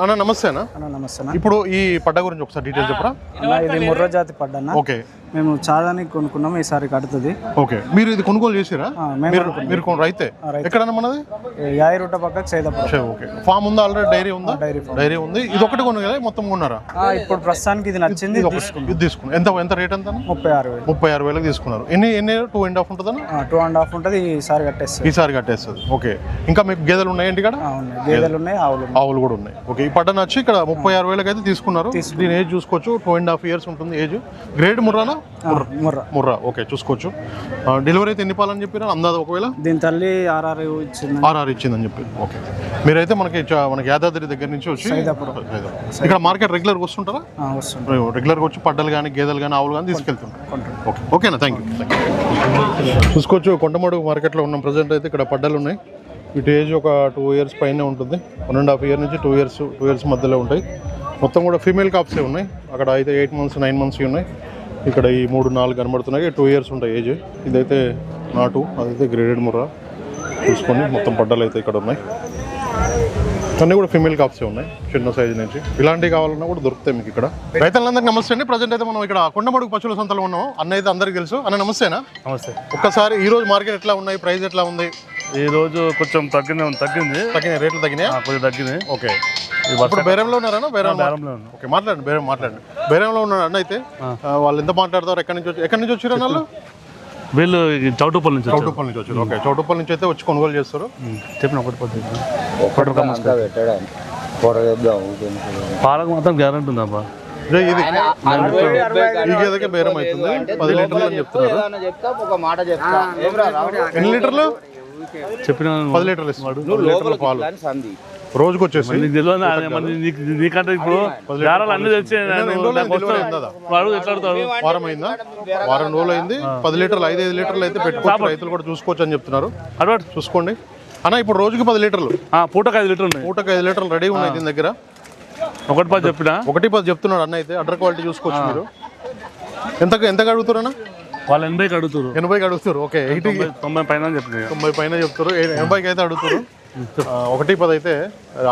అన్న నమస్తే అన్న నమస్తే. ఇప్పుడు ఈ పడ్డ గురించి ఒకసారి డీటెయిల్స్ చెప్పరా? అన్న ఇది ముర్ర జాతి పడ్డన్న ఓకే. మేము చాదానికి కొనుక్కున్నాం ఈసారి కడుతుంది. ఓకే. మీరు ఇది కొనుగోలు చేసిరా? మీరు రైతే. ఎక్కడన్నా మనది? యాయి రూట పక్కకు సైదాపురం. ఓకే. ఫామ్ ఉందా ఆల్రెడీ? డైరీ ఉందా? డైరీ డైరీ ఉంది. ఇది ఒకటి కొను కదా మొత్తం కొన్నారా? ఆ, ఇప్పుడు ప్రస్తుతానికి ఇది నచ్చింది ఇది తీసుకున్నారు ఎంత ఎంత రేట్ ఎంత? ముప్పై ఆరు వేలు. ముప్పై ఆరు వేలకు తీసుకున్నారు. ఎన్ని ఎన్ని టూ అండ్ హాఫ్ ఉంటుందన్న? టూ అండ్ హాఫ్ ఉంటుంది ఈసారి కట్టేస్తుంది. ఈసారి కట్టేస్తుంది. ఓకే. ఇంకా మీకు గేదెలు ఉన్నాయి ఇంటి ఆ, ఉన్నాయి. గేదెలు ఉన్నాయి ఆవులు ఆవులు కూడా ఉన్నాయి. ఓకే. ఈ పడ్డ నచ్చి ఇక్కడ ముప్పై ఆరు వేలకు అయితే తీసుకున్నారు. దీని ఏజ్ చూసుకోవచ్చు. టూ అండ్ హాఫ్ ఇయర్స్ ఉంటుంది ఏజ్. గ్రేడ్ ముర్రానా? ముర్ర. ముర్రా. ఓకే చూసుకోవచ్చు. డెలివరీ అయితే ఎన్ని పాలని చెప్పారు అందాది ఒకవేళ? దీని తల్లి ఆర్ఆర్ ఇచ్చింది. ఆర్ఆర్ ఇచ్చిందని చెప్పి. ఓకే మీరైతే మనకి మనకి యాదాద్రి దగ్గర నుంచి వచ్చి. ఇక్కడ మార్కెట్ రెగ్యులర్గా వస్తుంటారా? రెగ్యులర్గా వచ్చి పడ్డలు కానీ గేదెలు కానీ ఆవులు కానీ తీసుకెళ్తుంటారు. ఓకే ఓకేనా థ్యాంక్ యూ చూసుకోవచ్చు. కొండమడు మార్కెట్లో ఉన్న. ప్రజెంట్ అయితే ఇక్కడ పడ్డలు ఉన్నాయి. వీటి ఏజ్ ఒక టూ ఇయర్స్ పైనే ఉంటుంది. వన్ అండ్ హాఫ్ ఇయర్ నుంచి టూ ఇయర్స్ టూ ఇయర్స్ మధ్యలో ఉంటాయి. మొత్తం కూడా ఫీమేల్ కాప్సే ఉన్నాయి. అక్కడ అయితే ఎయిట్ మంత్స్ నైన్ మంత్స్ ఉన్నాయి. ఇక్కడ ఈ మూడు నాలుగు కనబడుతున్నాయి. టూ ఇయర్స్ ఉంటాయి ఏజ్. ఇదైతే నాటు అదైతే గ్రేడెడ్ ముర్రా. చూసుకోండి మొత్తం పడ్డలు అయితే ఇక్కడ ఉన్నాయి. అన్నీ కూడా ఫీమేల్ కాప్సే ఉన్నాయి చిన్న సైజు నుంచి. ఇలాంటివి కావాలన్నా కూడా దొరుకుతాయి మీకు ఇక్కడ. రైతులందరికీ నమస్తే అండి. ప్రజెంట్ అయితే మనం ఇక్కడ కొండమడుగు పశువుల సంతలో ఉన్నాం అన్న అయితే అందరికీ తెలుసు. అన్న నమస్తేనా? నమస్తే. ఒక్కసారి ఈ రోజు మార్కెట్ ఎట్లా ఉన్నాయి? ప్రైస్ ఎట్లా ఉంది? ఈ రోజు కొంచెం తగ్గింది తగ్గింది. తగ్గినాయి రేట్లు తగ్గినాయా? ఆ, కొంచెం తగ్గింది. ఓకే. ఇప్పుడు బేరంలో ఉన్నారా బేరం బేరంలో ఉన్నాం. ఓకే మాట్లాడండి బేరం మాట్లాడండి. బేరంలో ఉన్నాడు అన్న అయితే? వాళ్ళు ఎంత మాట్లాడతారు? ఎక్కడి నుంచి వచ్చి ఎక్కడి నుంచి వచ్చారు వాళ్ళు? వీళ్ళు ఈ చౌటుపల్లి నుంచి. చౌటుప్పల్ నుంచి వచ్చారు. ఓకే చౌటుప్పల్ నుంచి అయితే వచ్చి కొనుగోలు చేస్తారు. చెప్పిన ఒకటి పాలకు మాత్రం గ్యారంటీ ఉందబ్బా. ఇదే బేరం అవుతుంది పది లీటర్లు అని చెప్తున్నారు. చెప్తా ఒక మాట చెప్తా. ఏం రా రావడం ఎన్ని లీటర్లు? చెప్పిన పది లీటర్లు ఇస్తున్నాడు లీటర్ల పాలు. రోజుకి వచ్చేసి నీకు తెలియదు నీకంటే ఇప్పుడు దారాలు అన్ని అయిందా? వాడు వారం అయిందా? వారం రోజులు అయింది. పది లీటర్లు ఐదు ఐదు లీటర్లు అయితే పెట్టుకోవచ్చు. రైతులు కూడా చూసుకోవచ్చు అని చెప్తున్నారు. అడవాడు చూసుకోండి. అన్న ఇప్పుడు రోజుకి పది లీటర్లు. పూటకు ఐదు లీటర్ ఉన్నాయి. పూటకు ఐదు లీటర్లు రెడీ ఉన్నాయి దీని దగ్గర. ఒకటి పది చెప్పిన? ఒకటి పది చెప్తున్నాడు అన్న అయితే. అడ్డర్ క్వాలిటీ చూసుకోవచ్చు మీరు. ఎంత ఎంతకు అడుగుతారు అన్న? వాళ్ళు ఎనభైకి అడుగుతారు. ఎనభైకి అడుగుతారు. ఓకే ఎయిటీ తొంభై పైన చెప్పిన తొంభై పైన చెప్తారు. ఎనభైకి అయితే అడుగుతారు. ఒకటి పది అయితే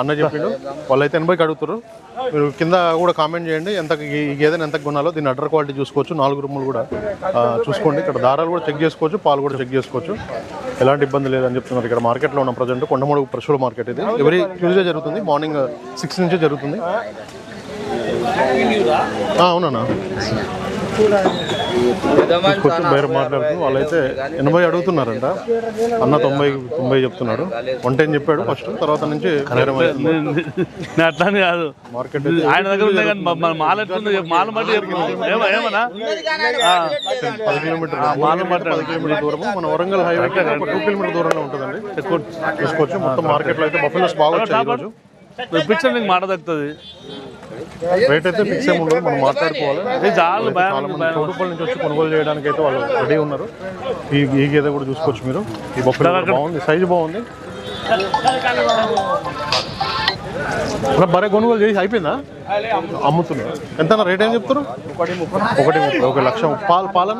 అన్న చెప్పిండు. వాళ్ళైతే ఎనభైకి అడుగుతారు. మీరు కింద కూడా కామెంట్ చేయండి. ఎంత ఈ గేదెని ఎంత కొనాలో దీని అడ్డర్ క్వాలిటీ చూసుకోవచ్చు. నాలుగు రూములు కూడా చూసుకోండి. ఇక్కడ దారాలు కూడా చెక్ చేసుకోవచ్చు. పాలు కూడా చెక్ చేసుకోవచ్చు. ఎలాంటి ఇబ్బంది లేదని చెప్తున్నారు. ఇక్కడ మార్కెట్లో ఉన్న ప్రజెంట్ కొండమడుగు పశువుల మార్కెట్ ఇది. ఎవరీ ట్యూస్డే జరుగుతుంది. మార్నింగ్ సిక్స్ నుంచే జరుగుతుంది. అవునన్నా. కొంచెం బయట మాట్లాడుతూ వాళ్ళైతే ఎనభై అడుగుతున్నారంట. అన్న తొంభై తొంభై చెప్తున్నాడు. వన్ టెన్ చెప్పాడు ఫస్ట్? తర్వాత నుంచి. నేను అట్లానే కాదు. మార్కెట్ ఆయన దగ్గర ఉన్నాయి కానీ మాల మాల బట్టి చెప్పు. ఏమ- ఏమన్నా ఆ, పది కిలోమీటర్ పది కిలోమీటర్ దూరం మన వరంగల్ హైవే టూ కిలోమీటర్ దూరంలో ఉంటుందండి. చూసుకోవచ్చు మొత్తం మార్కెట్లో అయితే బఫెలోస్ బాగా వచ్చాయి ఈరోజు. మాట తగ్గుతుంది రేట్ అయితే ఫిక్స్ ఏమి ఉండదు మనం మాట్లాడుకోవాలి. ఇది చాలు మంది చౌటుపల్లి నుంచి వచ్చి కొనుగోలు చేయడానికి అయితే వాళ్ళు రెడీ ఉన్నారు. ఈ ఈ గేదె కూడా చూసుకోవచ్చు మీరు. ఈ బొఫెలో బాగుంది. సైజు బాగుంది. బరే కొనుగోలు చేసి అయిపోయిందా? అమ్ముతున్నారు ఎంత రేట్ ఏం చెప్తారు ఒకటి ముప్పై ఒకటి ఒక లక్ష పాలు పాలన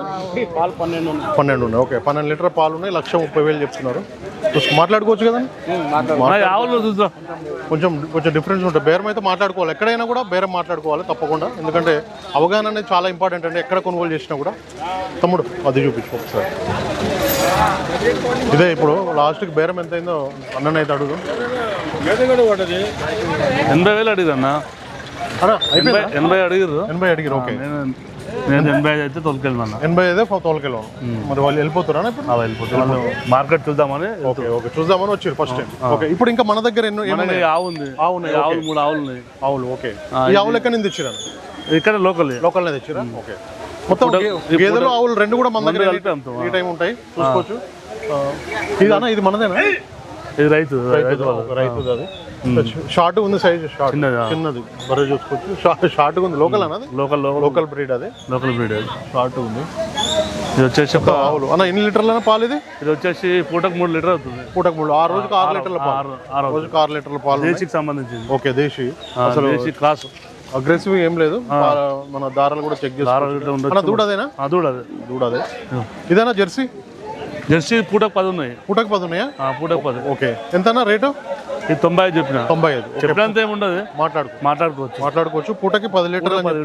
పాలు పన్నెండు ఉన్నాయి. పన్నెండు ఉన్నాయి. ఓకే పన్నెండు లీటర్ పాలు ఉన్నాయి. లక్ష ముప్పై వేలు చెప్తున్నారు. మాట్లాడుకోవచ్చు కదా కొంచెం కొంచెం డిఫరెన్స్ ఉంటుంది. బేరం అయితే మాట్లాడుకోవాలి. ఎక్కడైనా కూడా బేరం మాట్లాడుకోవాలి తప్పకుండా. ఎందుకంటే అవగాహన అనేది చాలా ఇంపార్టెంట్ అండి. ఎక్కడ కొనుగోలు చేసినా కూడా. తమ్ముడు అది చూపించు ఒకసారి. ఇదే ఇప్పుడు లాస్ట్కి బేరం ఎంత అయిందో అన్ననైతే అడుగు ఎనభై వేలు అడిగారు అన్న. అన్న ఎనభై అడిగారు ఎనభై అడిగారు ఓకే. నేను నేను ఎనభై ఐదు అయితే తొలకెళ్ళమన్నా ఎనభై ఐదే తోలకెళ్ళాం మరి వాళ్ళు వెళ్ళిపోతారా ఇప్పుడు? అలా వెళ్ళిపోతాను మార్కెట్ చూద్దామని ఓకే ఓకే చూద్దామని వచ్చారు ఫస్ట్ టైం ఓకే ఇప్పుడు ఇంకా మన దగ్గర ఎన్నో మనకి ఆవు ఉంది. ఆవు ఉన్నాయి, ఆవులు మూడు ఆవులు ఉన్నాయి. ఆవులు ఓకే. ఈ ఆవులు ఎక్కడి నుంచి తెచ్చిరా ఇక్కడ లోకల్. లోకల్నే తెచ్చిరా ఓకే. మొత్తం గేదెలు ఆవులు రెండు కూడా మన దగ్గర. ఈ టైం ఉంటాయి. చూసుకోవచ్చు. ఆ, ఇది అన్న ఇది మనదేనా? ఇది రైతు రైతు అది. షార్ట్ ఉంది సైజ్ షార్ట్. చిన్నదా? బరే చూసుకోవచ్చు షార్ట్ షార్ట్ ఉంది. లోకల్ అన్నది లోకల్ లోకల్ లోకల్ బ్రీడ్ అది. లోకల్ బ్రీడ్ షార్ట్ ఉంది. ఇది వచ్చేసి ఒక ఆవులు. అన్న ఎన్ని లీటర్ల పాలు ఇది? ఇది వచ్చేసి పూటకు మూడు లీటర్ అవుతుంది. పూటకు మూడు. ఆరు రోజుకి ఆరు లీటర్ల పాలు. ఆరు రోజుకి ఆరు లీటర్ల పాలు. దేశీకి సంబంధించింది. ఓకే దేశీ. ఆ, దేశీ క్లాస్. అగ్రెసివ్ ఏం లేదు. మన దారాలు కూడా చెక్ ఉండొచ్చు. దూడదేనా? ఆ, దూడ అది దూడదే ఇదేనా జెర్సీ? జెర్సీ పూటకు పది ఉన్నాయి. పూటకు పది ఉన్నాయా? ఆ, పూటకు పది. ఓకే. ఎంతనా రేటు? ఇది తొంభై ఐదు చెప్పిన. తొంభై ఐదు. చెప్పినంత ఏమి ఉండదు మాట్లాడుకో. మాట్లాడుకోవచ్చు. మాట్లాడుకోవచ్చు. పూటకి పది లీటర్లు పది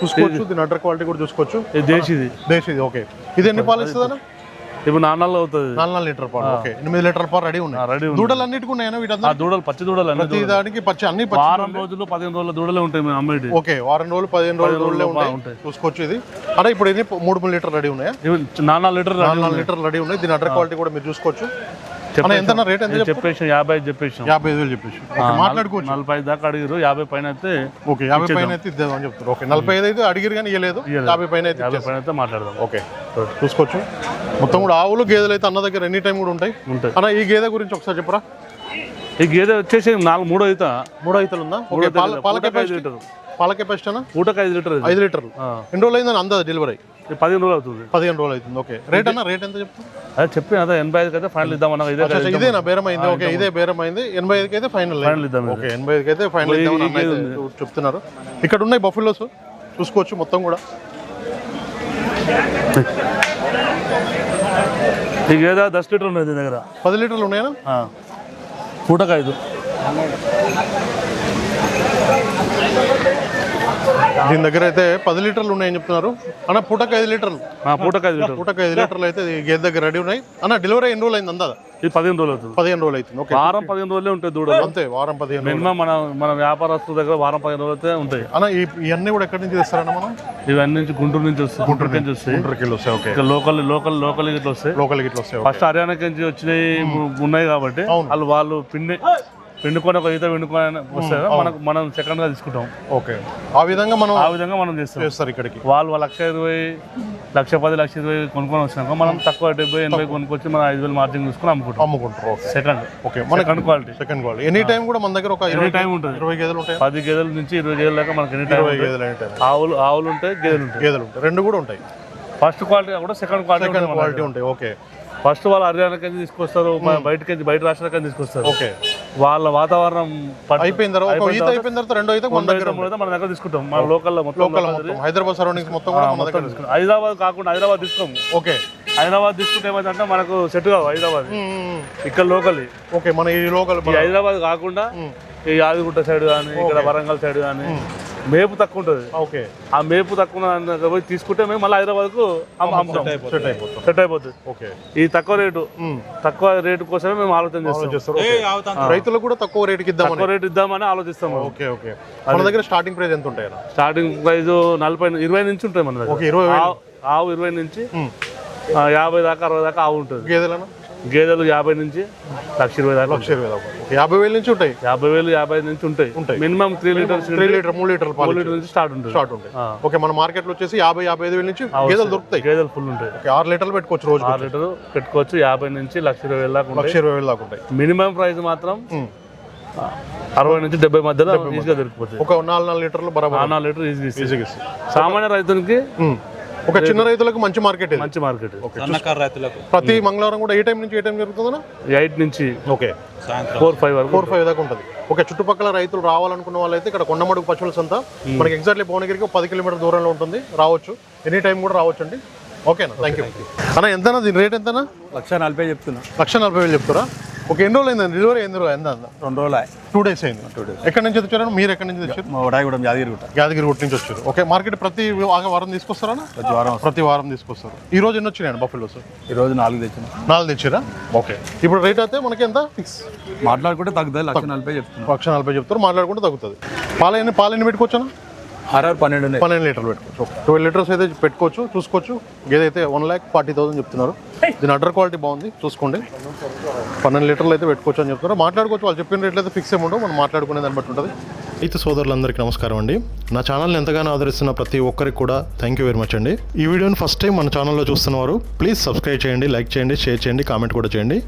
చూసుకోవచ్చు దీని అడ్డర్ క్వాలిటీ కూడా చూసుకోవచ్చు. ఇది దేశీది. దేశ్ ఇది ఓకే. ఇది ఎన్ని పాలు ఇస్తుందన్న? ఇప్పుడు నాన్నల్లో అవుతుంది. నాలుగు నాలుగు లీటర్ పాలు. ఓకే. ఎనిమిది లీటర్ పాలు రెడీ ఉన్నాయి. రెడీ దూడలు అన్నిటికీ ఉన్నాయా వీటంతా దూడలు పచ్చి దూడలు అన్ని దానికి పచ్చి అన్ని వారం రోజులు పదిహేను రోజుల దూడలే ఉంటాయి మేము అమ్మేటి. ఓకే వారం రోజులు పదిహేను రోజులు దూడలే ఉంటాయి. చూసుకోవచ్చు ఇది. అంటే ఇప్పుడు ఇది మూడు మూడు లీటర్ రెడీ ఉన్నాయా? నాన్న లీటర్ నాలుగు నాలుగు లీటర్ రెడీ ఉన్నాయి. దీని అడ్డర్ క్వాలిటీ కూడా మీరు చూసుకోవచ్చు. ఎంత రేట్ ఎంత చెప్పు? చెప్పేసి యాభై ఐదు చెప్పేసాం యాభై ఐదు వేలు చెప్పేసి మాట్లాడుకోవచ్చు. నలభై ఐదు దాకా అడిగారు యాభై పైన అయితే ఓకే యాభై పైన అయితే ఇద్దాం అని చెప్తారు ఓకే నలభై ఐదు అయితే అడిగిరు కానీ ఇవ్వలేదు యాభై పైన అయితే యాభై. పైన అయితే మాట్లాడదాం. ఓకే. చూసుకోవచ్చు. మొత్తం కూడా ఆవులు గేదెలు అయితే అన్న దగ్గర ఎనీ టైం కూడా ఉంటాయి. ఉంటాయి. అన్న ఈ గేదె గురించి ఒకసారి చెప్పరా? ఈ గేదె వచ్చేసి నాలుగు మూడో అవుతా మూడు ఐతలు ఉందా? పాల ఐదు పాల లీటర్. కెపాసిటీ. పాల కెపాసిటీ అన్న? పూటకు ఐదు లీటర్ ఇది. ఐదు లీటర్లు. ఎన్ని రోజులు అయిందని అందదు డెలివరీ? ఇది పదిహేను రోజులు అవుతుంది. పదిహేను రోజులు అవుతుంది. ఓకే. రేట్ అన్న? రేట్ ఎంత చెప్తా అదే చెప్పి అదే ఎనభై ఐదుకి అయితే ఫైనల్ ఇద్దామన్నా ఇదే అచ్చా, అచ్చా, ఇదేనా? బేరం అయింది. ఓకే ఇదే బేరం అయింది. ఎనభై ఐదుకి అయితే ఫైనల్ ఫైనల్ ఇద్దాం ఇది. ఓకే ఎనభై ఐదుకి అయితే ఫైనల్ అన్న అయితే చెప్తున్నారు. ఇక్కడ ఉన్నాయి బఫెలోస్. చూసుకోవచ్చు మొత్తం కూడా. ఈ గేదె దస్ లీటర్ ఉన్నది దీని దగ్గర? పది లీటర్లు ఉన్నాయా? ఆ. పూటకు ఐదు దీని దగ్గర అయితే పది లీటర్లు ఉన్నాయని చెప్తున్నారు. అన్న పూటకు ఐదు లీటర్లు. పూటకు ఐదు లీటర్ పూటకు ఐదు లీటర్లు అయితే గేదె దగ్గర రెడీ ఉన్నాయి. అన్న డెలివరీ ఎన్ని రోజులు అయింది అందా ఇది పదిహేను రోజులు అవుతుంది. పదిహేను రోజులు అవుతుంది. ఓకే. వారం పదిహేను రోజులే ఉంటాయి దూడలు. అంతే వారం పదిహేను మినిమం మన మన వ్యాపారస్తుల దగ్గర వారం పదిహేను రోజులు అయితే ఉంటాయి. అన్న ఇవన్నీ కూడా ఎక్కడి నుంచి తెస్తారన్న మనం? ఇవన్నీ నుంచి గుంటూరు నుంచి వస్తాయి. గుంటూరు నుంచి. వస్తాయి. గుంటూరుకి వస్తాయి ఓకే. లోకల్ లోకల్ లోకల్ ఇట్లా వస్తాయి. లోకల్కి ఇట్లా వస్తాయి ఫస్ట్ హర్యానాకి నుంచి వచ్చినాయి ఉన్నాయి కాబట్టి అవును. వాళ్ళు వాళ్ళు పిండి పిండుకొని ఒక ఈత పిండుకొని వస్తారు మనకు మనం సెకండ్గా తీసుకుంటాం. ఓకే. ఆ విధంగా మనం ఆ విధంగా మనం చేస్తాం. చేస్తారు ఇక్కడికి. వాళ్ళు లక్ష ఇరవై లక్ష పది లక్ష ఇరవై కొనుక్కొని వచ్చినాక మనం తక్కువ డెబ్బై ఎనభై కొనుక్కొచ్చి మనం ఐదు వేలు మార్జిన్ తీసుకుని అమ్ముకుంటాం. అమ్ముకుంటారు సెకండ్ ఓకే మనకి second quality second quality any time కూడా మన దగ్గర ఒక ఇరవై ఎనీ టైం ఉంటుంది. ఇరవై గేదెలు ఉంటాయి? పది గేదెల నుంచి ఇరవై గేదెల దాకా మనకి ఎనీ టైం గేదెలు ఎనీ టైం ఆవులు ఆవులు ఉంటాయి గేదెలు ఉంటాయి. గేదెలు ఉంటాయి. రెండు కూడా ఉంటాయి. ఫస్ట్ క్వాలిటీ కూడా సెకండ్ క్వాలిటీ సెకండ్ క్వాలిటీ ఉంటాయి ఓకే. ఫస్ట్ వాళ్ళు హర్యానాకి తీసుకొస్తారు బయటకి బయట రాష్ట్రాలకి తీసుకొస్తారు. ఓకే. వాళ్ళ వాతావరణం అయిపోయిన తర్వాత ఈత అయిపోయిన తర్వాత రెండో ఈత మన దగ్గర మన దగ్గర తీసుకుంటాం. మన లోకల్లో మొత్తం లోకల్ హైదరాబాద్ సరౌండింగ్స్ మొత్తం కూడా మన దగ్గర తీసుకుంటాం. హైదరాబాద్ కాకుండా హైదరాబాద్ తీసుకోము ఓకే. హైదరాబాద్ తీసుకుంటే ఏమైందంటే మనకు సెట్ కావు హైదరాబాద్. ఇక్కడ లోకల్ ఓకే మన ఈ లోకల్ హైదరాబాద్ కాకుండా ఈ యాదగిరిగుట్ట సైడ్ కానీ ఇక్కడ వరంగల్ సైడ్ కానీ మేపు తక్కువ ఉంటుంది. ఓకే. ఆ మేపు తక్కువ పోయి తీసుకుంటే మేము మళ్ళీ హైదరాబాద్కు అమ్ముతాం. సెట్ అయిపోతాం సెట్ అయిపోతుంది. ఓకే. ఈ తక్కువ రేటు. తక్కువ రేటు కోసమే మేము ఆలోచన చేస్తాం. రైతులకు కూడా తక్కువ రేటుకి ఇద్దామని. తక్కువ రేటు ఇద్దామని ఆలోచిస్తాం. Okay okay. మన దగ్గర స్టార్టింగ్ ప్రైస్ ఎంత ఉంటాయి? స్టార్టింగ్ ప్రైస్ నలభై ఇరవై నుంచి ఉంటాయి మన దగ్గర. ఓకే ఇరవై ఆవు- ఆవు ఇరవై నుంచి యాభై దాకా అరవై దాకా ఆవు ఉంటుంది. గేదెలనా గేదెలు యాభై నుంచి లక్ష ఇరవై దాకా లక్ష ఇరవై దాకా. యాభై వేల నుంచి ఉంటాయి. యాభై వేలు యాభై నుంచి ఉంటాయి. ఉంటాయి. Minimum three litres three litre మూడు లీటర్ పాలు లీటర్ నుంచి స్టార్ట్ ఉంటుంది. స్టార్ట్ ఉంటాయి. ఓకే మన మార్కెట్లో వచ్చేసి యాభై యాభై ఐదు వేల నుంచి గేదెలు దొరుకుతాయి. గేదెలు ఫుల్ ఉంటాయి. ఓకే ఆరు లీటర్లు పెట్టుకోవచ్చు రోజు ఆరు లీటర్ పెట్టుకోవచ్చు యాభై నుంచి లక్ష ఇరవై వేల దాకా లక్ష ఇరవై వేలు దాకా ఉంటాయి. మినిమం ప్రైస్ మాత్రం అరవై నుంచి డెబ్బై మధ్యలో ఈజీగా దొరికిపోతుంది ఒక నాలుగు నాలుగు లీటర్లు బరాబర్. నాలుగు లీటర్ ఈజీగా ఈజీగా సామాన్య రైతునికి. ఒక చిన్న రైతులకు మంచి మార్కెట్ ఇది. మంచి మార్కెట్ సన్నకారు రైతులకు. ప్రతి మంగళవారం కూడా ఏ టైం నుంచి ఏ టైం జరుగుతుందన్నా? ఎయిట్ నుంచి ఓకే. సాయంత్రం. ఫోర్ ఫైవ్ వరకు ఫోర్ ఫైవ్ దాకా ఉంటుంది. ఓకే చుట్టుపక్కల రైతులు రావాలనుకున్న వాళ్ళైతే ఇక్కడ కొండమడుగు పశువుల సంత. మనకి ఎగ్జాక్ట్లీ భువనగిరికి ఒక పది కిలోమీటర్ దూరంలో ఉంటుంది. రావచ్చు. ఎనీ టైం కూడా రావచ్చు అండి ఓకేనా థ్యాంక్ యూ అన్న ఎంతనా దీని రేట్ ఎంతనా లక్ష నలభై చెప్తున్నా. లక్ష నలభై వేలు చెప్తారా? ఓకే ఎన్ని రోజులు అయింది డెలివరీ ఎన్ని రోజులు ఎంత రెండు రోజులు. టూ డేస్ అయింది. టూ డేస్ ఎక్కడి నుంచి తెచ్చారు మీరు ఎక్కడి నుంచి తెచ్చారు మా ఉడాయిగూడెం యాదగిరిగుట్ట యాదగిరి గుట్ట. నుంచి వచ్చారు. ఓకే మార్కెట్ ప్రతి వారం తీసుకొస్తారా ప్రతి వారం ప్రతి వారం తీసుకొస్తారు. ఈ రోజు ఎన్ని వచ్చినాయండి బఫెలోస్? ఈ రోజు నాలుగు తెచ్చిన. నాలుగు తెచ్చారా? ఓకే. ఇప్పుడు రేట్ అయితే మనకి ఎంత? ఫిక్స్ మాట్లాడుకుంటే తగ్గుతుంది లక్ష నలభై చెప్తున్నా. లక్ష నలభై చెప్తారు మాట్లాడుకుంటే తగ్గుతుంది. పాలు ఎన్ని పాలు ఎన్ని పెట్టుకోవచ్చా ఆర్ఆర్ పన్నెండు పన్నెండు లీటర్లు పెట్టుకోవచ్చు. ట్వెల్వ్ లీటర్స్ అయితే పెట్టుకోవచ్చు చూసుకోవచ్చు. గేదె అయితే వన్ ల్యాక్ ఫార్టీ థౌసండ్ చెప్తున్నారు. దీని అడ్డర్ క్వాలిటీ బాగుంది చూసుకోండి. పన్నెండు లీటర్లు అయితే పెట్టుకోవచ్చు అని చెప్తున్నారు. మాట్లాడుకోవచ్చు వాళ్ళు చెప్పిన రేట్లు అయితే ఫిక్స్ ఏముండవు మనం మాట్లాడుకునే దాన్ని బట్టి ఉంటుంది. అయితే సోదరులందరికీ నమస్కారం అండి. నా ఛానల్ని ఎంతగానో ఆదరిస్తున్న ప్రతి ఒక్కరికి కూడా థ్యాంక్ యూ వెరీ మచ్ అండి. ఈ వీడియోని ఫస్ట్ టైం మన ఛానల్లో చూస్తున్నవారు ప్లీజ్ సబ్స్క్రైబ్ చేయండి లైక్ చేయండి షేర్ చేయండి కామెంట్ కూడా చేయండి.